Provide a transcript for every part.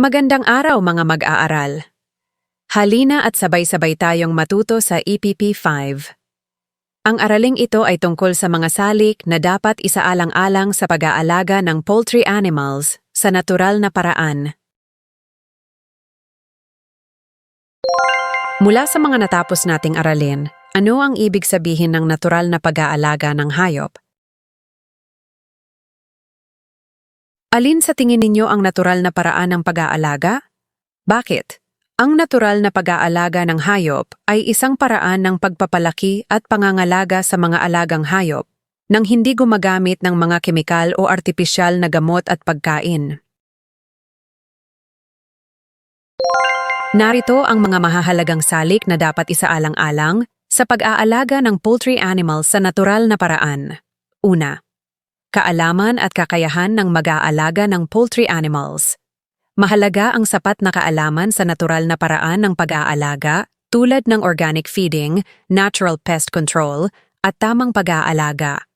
Magandang araw mga mag-aaral. Halina at sabay-sabay tayong matuto sa EPP 5. Ang araling ito ay tungkol sa mga salik na dapat isaalang-alang sa pag-aalaga ng poultry animals sa natural na paraan. Mula sa mga natapos nating aralin, ano ang ibig sabihin ng natural na pag-aalaga ng hayop? Alin sa tingin ninyo ang natural na paraan ng pag-aalaga? Bakit? Ang natural na pag-aalaga ng hayop ay isang paraan ng pagpapalaki at pangangalaga sa mga alagang hayop nang hindi gumagamit ng mga kemikal o artipisyal na gamot at pagkain. Narito ang mga mahahalagang salik na dapat isaalang-alang sa pag-aalaga ng poultry animals sa natural na paraan. Una, kaalaman at kakayahan ng mag-aalaga ng poultry animals. Mahalaga ang sapat na kaalaman sa natural na paraan ng pag-aalaga tulad ng organic feeding, natural pest control, at tamang pag-aalaga.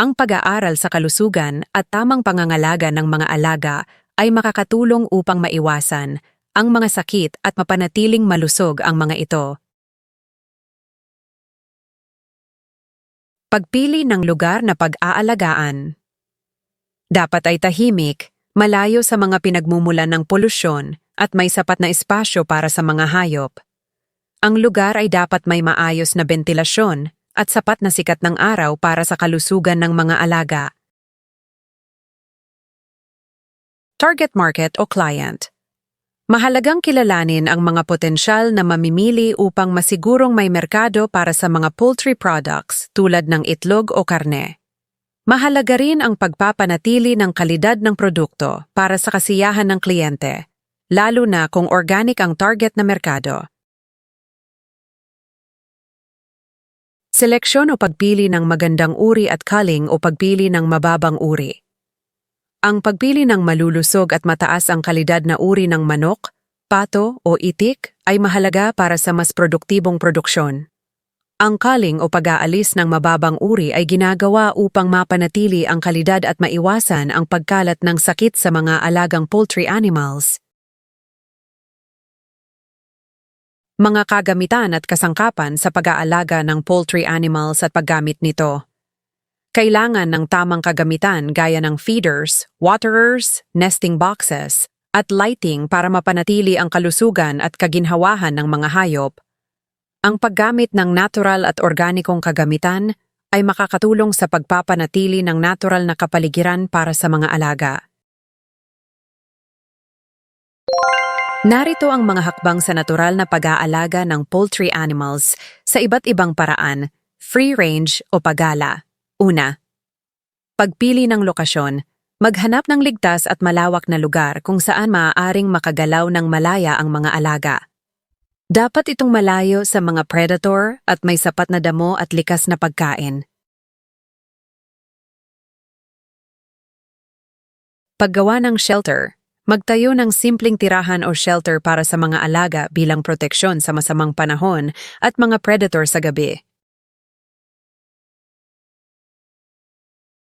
Ang pag-aaral sa kalusugan at tamang pangangalaga ng mga alaga ay makakatulong upang maiwasan ang mga sakit at mapanatiling malusog ang mga ito. Pagpili ng lugar na pag-aalagaan. Dapat ay tahimik, malayo sa mga pinagmumulan ng polusyon at may sapat na espasyo para sa mga hayop. Ang lugar ay dapat may maayos na bentilasyon at sapat na sikat ng araw para sa kalusugan ng mga alaga. Target market o client Mahalagang kilalanin ang mga potensyal na mamimili upang masigurong may merkado para sa mga poultry products tulad ng itlog o karne. Mahalaga rin ang pagpapanatili ng kalidad ng produkto para sa kasiyahan ng kliyente, lalo na kung organic ang target na merkado. Seleksyon o pagpili ng magandang uri at culling o pagpili ng mababang uri. Ang pagpili ng malulusog at mataas ang kalidad na uri ng manok, pato o itik ay mahalaga para sa mas produktibong produksyon. Ang culling o pag-aalis ng mababang uri ay ginagawa upang mapanatili ang kalidad at maiwasan ang pagkalat ng sakit sa mga alagang poultry animals. Mga kagamitan at kasangkapan sa pag-aalaga ng poultry animals at paggamit nito. Kailangan ng tamang kagamitan gaya ng feeders, waterers, nesting boxes, at lighting para mapanatili ang kalusugan at kaginhawahan ng mga hayop. Ang paggamit ng natural at organikong kagamitan ay makakatulong sa pagpapanatili ng natural na kapaligiran para sa mga alaga. Narito ang mga hakbang sa natural na pag-aalaga ng poultry animals sa iba't ibang paraan, free range o pagala. Una, pagpili ng lokasyon, maghanap ng ligtas at malawak na lugar kung saan maaaring makagalaw ng malaya ang mga alaga. Dapat itong malayo sa mga predator at may sapat na damo at likas na pagkain. Paggawa ng shelter, magtayo ng simpleng tirahan o shelter para sa mga alaga bilang proteksyon sa masamang panahon at mga predator sa gabi.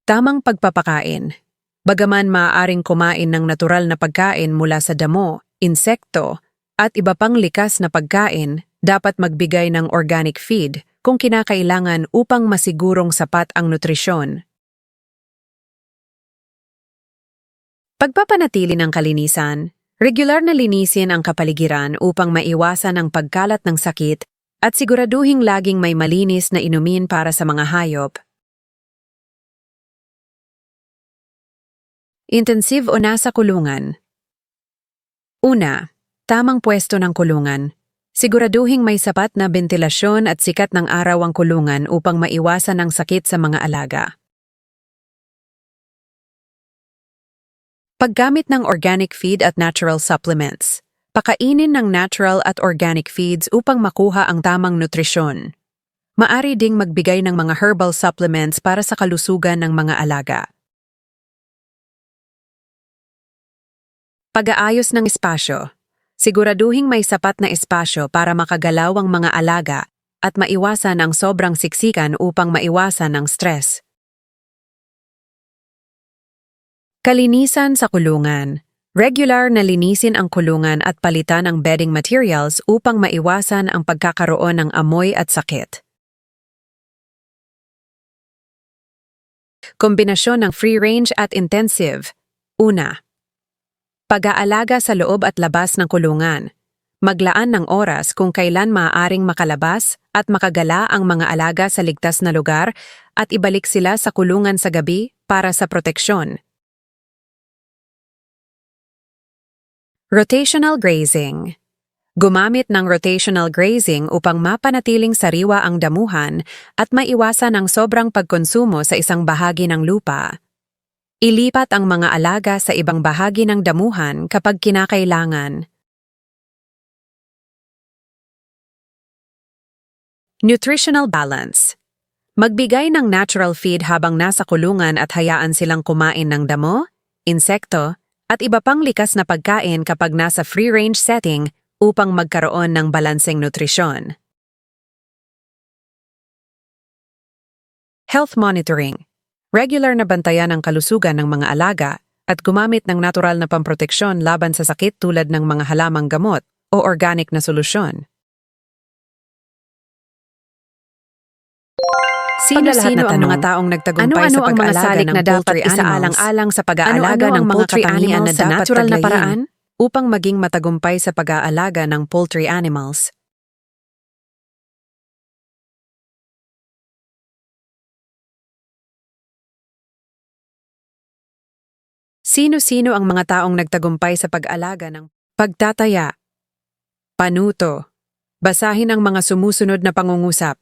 Tamang pagpapakain. Bagaman maaaring kumain ng natural na pagkain mula sa damo, insekto, at iba pang likas na pagkain, dapat magbigay ng organic feed kung kinakailangan upang masigurong sapat ang nutrisyon. Pagpapanatili ng kalinisan, regular na linisin ang kapaligiran upang maiwasan ang pagkalat ng sakit at siguraduhing laging may malinis na inumin para sa mga hayop Intensive o nasa kulungan. Una, tamang pwesto ng kulungan. Siguraduhing may sapat na bentilasyon at sikat ng araw ang kulungan upang maiwasan ang sakit sa mga alaga. Paggamit ng organic feed at natural supplements. Pakainin ng natural at organic feeds upang makuha ang tamang nutrisyon. Maari ding magbigay ng mga herbal supplements para sa kalusugan ng mga alaga. Pag-aayos ng espasyo. Siguraduhing may sapat na espasyo para makagalaw ang mga alaga at maiwasan ang sobrang siksikan upang maiwasan ang stress. Kalinisan sa kulungan. Regular na linisin ang kulungan at palitan ang bedding materials upang maiwasan ang pagkakaroon ng amoy at sakit. Kombinasyon ng free range at intensive. Una, pag-aalaga sa loob at labas ng kulungan. Maglaan ng oras kung kailan maaaring makalabas at makagala ang mga alaga sa ligtas na lugar at ibalik sila sa kulungan sa gabi para sa proteksyon. Rotational grazing Gumamit ng rotational grazing upang mapanatiling sariwa ang damuhan at maiwasan ang sobrang pagkonsumo sa isang bahagi ng lupa. Ilipat ang mga alaga sa ibang bahagi ng damuhan kapag kinakailangan. Nutritional balance Magbigay ng natural feed habang nasa kulungan at hayaan silang kumain ng damo, insekto, at iba pang likas na pagkain kapag nasa free-range setting upang magkaroon ng balanseng nutrisyon. Health monitoring. Regular na bantayan ang kalusugan ng mga alaga at gumamit ng natural na pamproteksyon laban sa sakit tulad ng mga halamang gamot o organic na solusyon. Sino-sino ang mga taong nagtagumpay Ano-ano sa ang mga pag-alaga salik ng na dapat isaalang-alang sa pag-aalaga Ano-ano ng ang mga poultry animals na sa natural na paraan? upang maging matagumpay sa pag-aalaga ng poultry animals. Sino-sino ang mga taong nagtagumpay sa pag-alaga ng pagtataya? Panuto. Basahin ang mga sumusunod na pangungusap.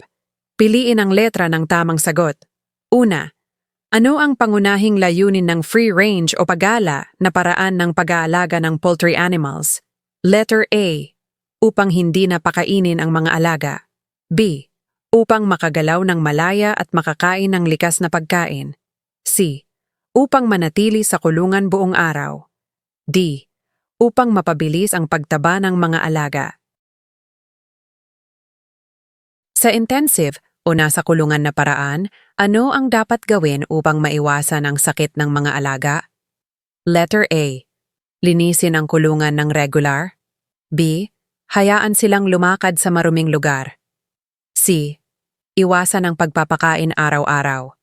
Piliin ang letra ng tamang sagot. Una, ano ang pangunahing layunin ng free range o pagala na paraan ng pag-aalaga ng poultry animals? Letter A. Upang hindi na pakainin ang mga alaga. B. Upang makagalaw ng malaya at makakain ng likas na pagkain. C. Upang manatili sa kulungan buong araw. D. Upang mapabilis ang pagtaba ng mga alaga. Sa intensive o nasa kulungan na paraan, ano ang dapat gawin upang maiwasan ang sakit ng mga alaga? Letter A. Linisin ang kulungan ng regular. B. Hayaan silang lumakad sa maruming lugar. C. Iwasan ang pagpapakain araw-araw.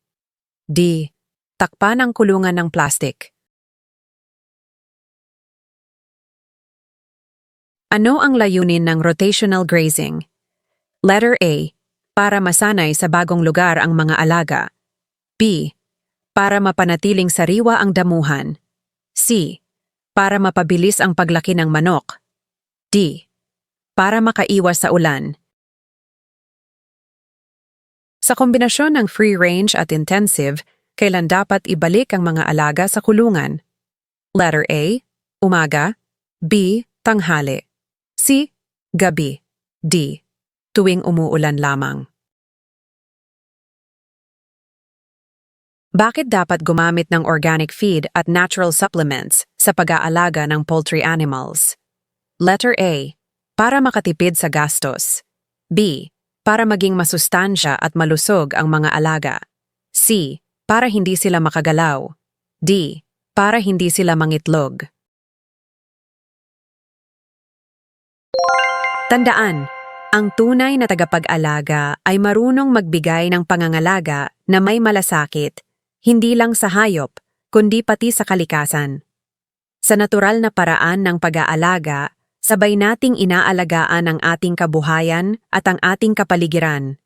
D. Takpan ang kulungan ng plastic. Ano ang layunin ng rotational grazing? Letter A. Para masanay sa bagong lugar ang mga alaga. B. Para mapanatiling sariwa ang damuhan. C. Para mapabilis ang paglaki ng manok. D. Para makaiwas sa ulan. Sa kombinasyon ng free range at intensive, kailan dapat ibalik ang mga alaga sa kulungan? Letter A. Umaga. B. Tanghali. C. Gabi. D. Tuwing umuulan lamang. Bakit dapat gumamit ng organic feed at natural supplements sa pag-aalaga ng poultry animals? Letter A. Para makatipid sa gastos. B. Para maging masustansya at malusog ang mga alaga. C. Para hindi sila makagalaw. D. Para hindi sila mangitlog. Tandaan, ang tunay na tagapag-alaga ay marunong magbigay ng pangangalaga na may malasakit, hindi lang sa hayop, kundi pati sa kalikasan. Sa natural na paraan ng pag-aalaga, sabay nating inaalagaan ang ating kabuhayan at ang ating kapaligiran.